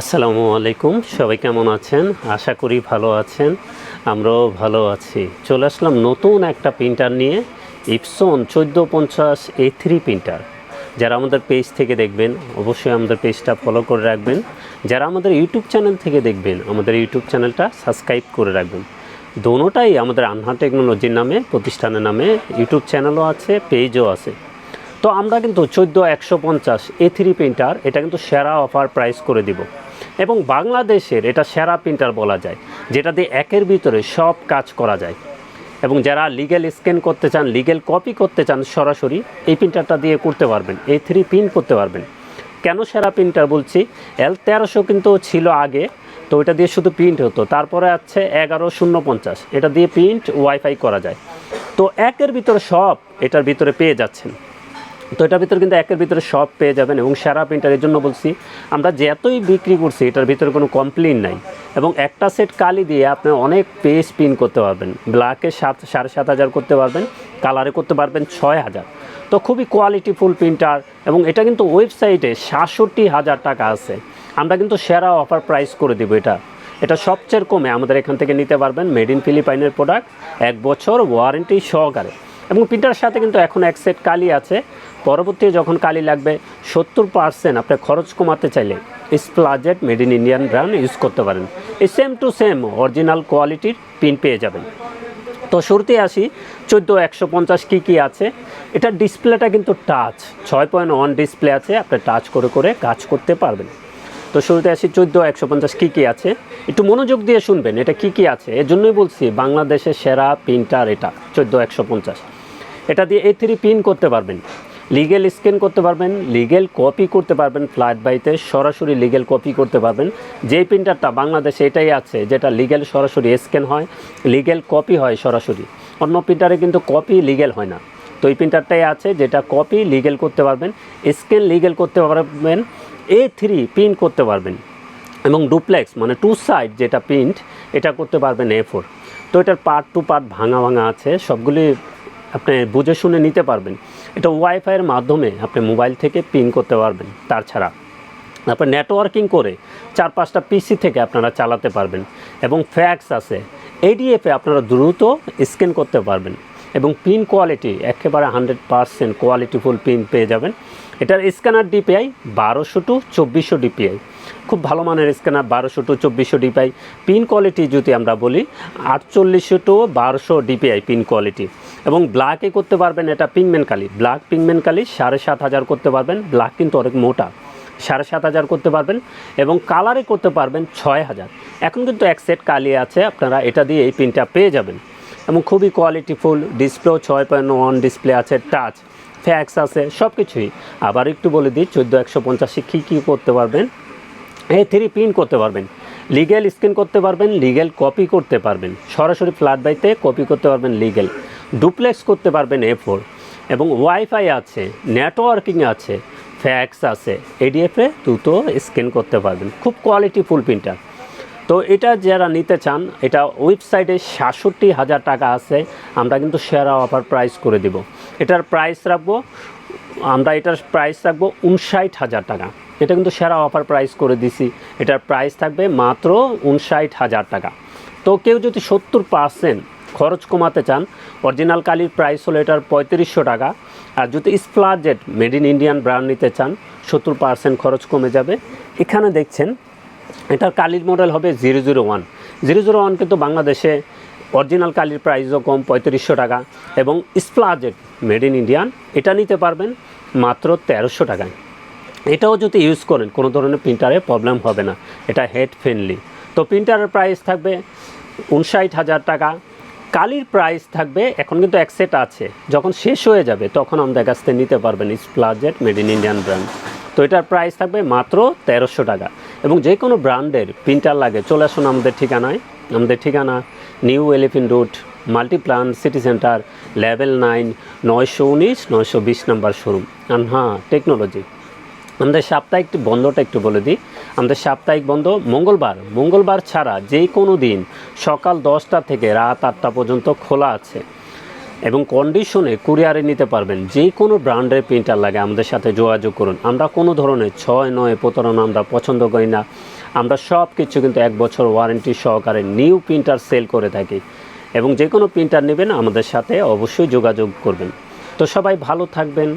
আসসালামু আলাইকুম, সবাই কেমন আছেন? আশা করি ভালো আছেন, আমরাও ভালো আছি। চলে আসলাম নতুন একটা প্রিন্টার নিয়ে ইপসন চোদ্দ পঞ্চাশ এ থ্রি প্রিন্টার। যারা আমাদের পেজ থেকে দেখবেন, অবশ্যই আমাদের পেজটা ফলো করে রাখবেন। যারা আমাদের ইউটিউব চ্যানেল থেকে দেখবেন, আমাদের ইউটিউব চ্যানেলটা সাবস্ক্রাইব করে রাখবেন। দোনোটাই আমাদের আনহা টেকনোলজির নামে, প্রতিষ্ঠানের নামে ইউটিউব চ্যানেলও আছে পেজও আছে। তো আমরা কিন্তু চোদ্দ একশো পঞ্চাশ এ থ্রি প্রিন্টার, এটা কিন্তু সেরা অফার প্রাইস করে দিব। এবং বাংলাদেশের এটা সেরা প্রিন্টার বলা যায়, যেটা দিয়ে একের ভিতরে সব কাজ করা যায়। এবং যারা লিগেল স্ক্যান করতে চান লিগেল কপি করতে চান, সরাসরি এই প্রিন্টারটা দিয়ে করতে পারবেন, এই থ্রি প্রিন্ট করতে পারবেন। কেন সেরা প্রিন্টার বলছি? এল তেরোশো কিন্তু ছিল আগে, তো এটা দিয়ে শুধু প্রিন্ট হতো। তারপরে আছে এগারো শূন্য পঞ্চাশ, এটা দিয়ে প্রিন্ট ওয়াইফাই করা যায়। তো একের ভিতরে সব এটার ভিতরে পেয়ে যাচ্ছেন। তো এটার ভিতরে কিন্তু একের ভিতরে সব পেয়ে যাবেন এবং সেরা প্রিন্টারের জন্য বলছি, আমরা যে এতই বিক্রি করছি, এটার ভিতরে কোনো কমপ্লেন নাই। এবং একটা সেট কালি দিয়ে আপনি অনেক পেজ প্রিন্ট করতে পারবেন। ব্ল্যাকে সাত, সাড়ে সাত হাজার করতে পারবেন কালারে করতে পারবেন ছয় হাজার। তো খুবই কোয়ালিটিফুল প্রিন্টার এবং এটা কিন্তু ওয়েবসাইটে সাতষট্টি হাজার টাকা আছে। আমরা কিন্তু সেরা অফার প্রাইস করে দেবো এটা। এটা সবচেয়ে কমে আমাদের এখান থেকে নিতে পারবেন মেড ইন ফিলিপাইনের প্রোডাক্ট এক বছর ওয়ারেন্টি সহকারে। এবং প্রিন্টারের সাথে কিন্তু এখন এক সেট কালি আছে। পরবর্তী যখন কালি লাগবে, সত্তর পার্সেন্ট আপনার খরচ কমাতে চাইলে স্প্লাজেট made in Indian brand use করতে পারেন। এই সেম টু সেম অরিজিনাল কোয়ালিটির পিন পেয়ে যাবেন। তো শুরুতে আসি, চোদ্দ একশো পঞ্চাশ কী কী আছে? এটার ডিসপ্লেটা কিন্তু টাচ ছয় পয়েন্ট ওয়ান ডিসপ্লে আছে, আপনি টাচ করে করে কাজ করতে পারবেন। তো শুরুতে আসি, চোদ্দ একশো পঞ্চাশ কী কী আছে? একটু মনোযোগ দিয়ে শুনবেন, এটা কী কী আছে? এর জন্যই বলছি, বাংলাদেশের সেরা প্রিন্টার এটা, চোদ্দ একশো পঞ্চাশ। এটা দিয়ে এ থ্রি প্রিন্ট করতে পারবেন। লিগেল স্ক্যান করতে পারবেন লিগেল কপি করতে পারবেন ফ্ল্যাট বাইতে সরাসরি লিগেল কপি করতে পারবেন। যে প্রিন্টারটা বাংলাদেশে এটাই আছে, যেটা লিগেল সরাসরি স্ক্যান হয় লিগেল কপি হয় সরাসরি। অন্য প্রিন্টারে কিন্তু কপি লিগেল হয় না। তো এই প্রিন্টারটাই আছে, যেটা কপি লিগেল করতে পারবেন স্ক্যান লিগেল করতে পারবেন এ থ্রি প্রিন্ট করতে পারবেন। এবং ডুপ্লেক্স মানে টু সাইড যেটা প্রিন্ট এটা করতে পারবেন এ ফোর তো এটার পার্ট টু পার্ট ভাঙা ভাঙা আছে, সবগুলি আপনি বুঝে শুনে নিতে পারবেন। এটা ওয়াইফাইয়ের মাধ্যমে আপনি মোবাইল থেকে পিন করতে পারবেন, তার ছাড়া। তারপর নেটওয়ার্কিং করে চার পাঁচটা পিসি থেকে আপনারা চালাতে পারবেন এবং ফ্যাক্স আছে। এডিএফে আপনারা দ্রুত স্ক্যান করতে পারবেন এবং পিন কোয়ালিটি একেবারে হান্ড্রেড পারসেন্ট কোয়ালিটিফুল পিন পেয়ে যাবেন। এটার স্ক্যানার ডিপিআই বারোশো টু চব্বিশশো ডিপিআই খুব ভালো মানের স্ক্যানার বারোশো টু চব্বিশশো ডিপিআই। পিন কোয়ালিটি যদি আমরা বলি, আটচল্লিশশো টু বারোশো ডিপিআই পিন কোয়ালিটি। এবং ব্ল্যাকে করতে পারবেন এটা পিংমেন কালি। ব্ল্যাক পিংমেন কালি সাড়ে সাত হাজার করতে পারবেন। ব্ল্যাক কিন্তু অনেক মোটা। সাড়ে সাত হাজার করতে পারবেন এবং কালারে করতে পারবেন ছয় হাজার। এখন কিন্তু এক সেট কালি আছে, আপনারা এটা দিয়ে এই পিনটা পেয়ে যাবেন। এবং খুবই কোয়ালিটিফুল ডিসপ্লেও ছয় পয়েন্ট ওয়ান ডিসপ্লে আছে টাচ ফ্যাক্স আছে সব কিছুই আবার একটু বলে দিই, চোদ্দ একশো পঞ্চাশে কী কী করতে পারবেন? এ থ্রি প্রিন্ট করতে পারবেন। লিগেল স্ক্যান করতে পারবেন লিগেল কপি করতে পারবেন। সরাসরি ফ্ল্যাট বাইতে কপি করতে পারবেন লিগেল ডুপ্লেক্স করতে পারবেন এ ফোর। এবং ওয়াইফাই আছে, নেটওয়ার্কিং আছে, ফ্যাক্স আছে এডিএফে দ্রুত স্ক্যান করতে পারবেন। খুব কোয়ালিটি ফুল প্রিন্টার তো এটা যারা নিতে চান, এটা ওয়েবসাইটে সাতষট্টি হাজার টাকা আছে, আমরা কিন্তু সেরা অফার প্রাইস করে দিব। এটার প্রাইস রাখব, আমরা এটার প্রাইস রাখব উনষাট হাজার টাকা। এটা কিন্তু সেরা অফার প্রাইস করে দিছি। এটার প্রাইস থাকবে মাত্র উনষাট হাজার টাকা। তো কেউ যদি সত্তর পার্সেন্ট খরচ কমাতে চান অরিজিনাল কালির প্রাইস হলো এটার পঁয়ত্রিশশো টাকা। আর যদি স্প্লাজেট মেড ইন ইন্ডিয়ান ব্র্যান্ড নিতে চান, সত্তর পার্সেন্ট খরচ কমে যাবে। এখানে দেখছেন, এটার কালির মডেল হবে zero zero one zero zero one কিন্তু বাংলাদেশে অরিজিনাল কালির প্রাইসও কম, পঁয়ত্রিশশো টাকা। এবং স্প্লাজেট মেড ইন ইন্ডিয়ান এটা নিতে পারবেন মাত্র তেরোশো টাকায়। এটাও যদি ইউজ করেন, কোনো ধরনের প্রিন্টারে প্রবলেম হবে না। এটা হেড ফ্রেন্ডলি তো প্রিন্টারের প্রাইস থাকবে উনষাট হাজার টাকা। কালির প্রাইস থাকবে, এখন কিন্তু এক সেট আছে। যখন শেষ হয়ে যাবে, তখন আমাদের কাছ থেকে নিতে পারবেন স্প্লাজেট মেড ইন ইন্ডিয়ান ব্র্যান্ড তো এটার প্রাইস থাকবে মাত্র তেরোশো টাকা। এবং যে কোনো ব্র্যান্ডের প্রিন্টার লাগে, চলে আসুন আমাদের ঠিকানায়। আমাদের ঠিকানা new elephant road multiplan city centre level nine নয়শো উনিশ, নয়শো বিশ নাম্বার শোরুম আর হ্যাঁ টেকনোলজি আমাদের সাপ্তাহিক বন্ধটা একটু বলে দিই। আমাদের সাপ্তাহিক বন্ধ মঙ্গলবার। মঙ্গলবার ছাড়া যে কোনো দিন সকাল দশটা থেকে রাত আটটা পর্যন্ত খোলা আছে এবং কন্ডিশনে কুরিয়ারে নিতে পারবেন। যে কোনো ব্র্যান্ডের প্রিন্টার লাগে আমাদের সাথে যোগাযোগ করুন। আমরা কোনো ধরনের ছয়, নয় প্রতারণা আমরা পছন্দ করি না। আমরা সব কিছু কিন্তু এক বছর ওয়ারেন্টি সহকারে নিউ প্রিন্টার সেল করে থাকি এবং যে কোনো প্রিন্টার নেবেন আমাদের সাথে অবশ্যই যোগাযোগ করবেন। তো সবাই ভালো থাকবেন।